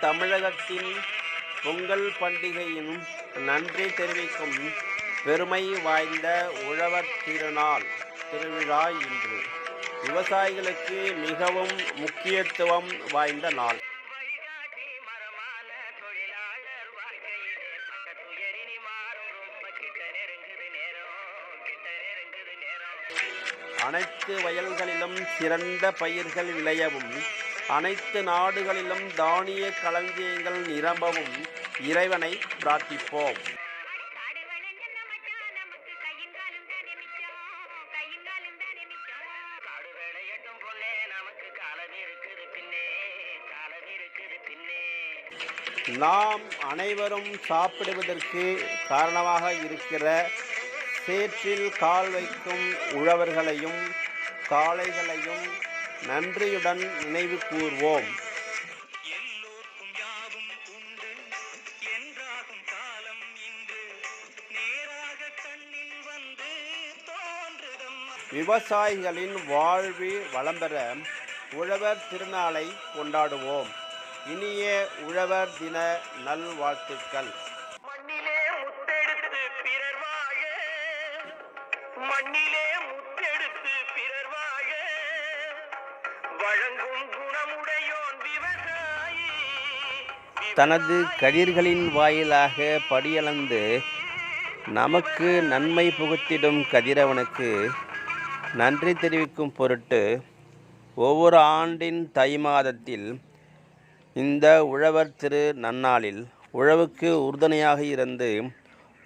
தமிழகத்தின் பொங்கல் பண்டிகையின் நன்றி தெரிவிக்கும் பெருமை வாய்ந்த உழவர் திருநாள் திருவிழா இன்று. விவசாயிகளுக்கு மிகவும் முக்கியத்துவம் வாய்ந்த நாள். அனைத்து வயல்களிலும் சிறந்த பயிர்கள் விளையவும் அனைத்து நாடுகளிலும் தானிய களஞ்சியங்கள் நிரம்பவும் இறைவனை பிரார்த்திப்போம். நாம் அனைவரும் சாப்பிடுவதற்கு காரணமாக இருக்கிற சேற்றில் கால் வைக்கும் உழவர்களையும் காளைகளையும் நன்றியுடன் நினைவு கூர்வோம். விவசாயிகளின் வாழ்வு வளம் பெற உழவர் திருநாளை கொண்டாடுவோம். இனிய உழவர் தின நல்வாழ்த்துக்கள். மண்ணிலே முத்தெடுத்து பிறர் வாழ. மண்ணிலே தனது கதிர்களின் வாயிலாக படியளந்து நமக்கு நன்மை புகுத்திடும் கதிரவனுக்கு நன்றி தெரிவிக்கும் பொருட்டு ஒவ்வொரு ஆண்டின் தை மாதத்தில் இந்த உழவர் திரு நன்னாளில் உழவுக்கு உறுதுணையாக இருந்து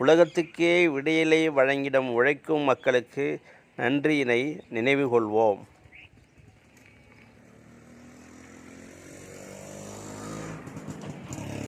உலகத்துக்கே விடியலை வழங்கிடும் உழைக்கும் மக்களுக்கு நன்றியினை நினைவு கொள்வோம்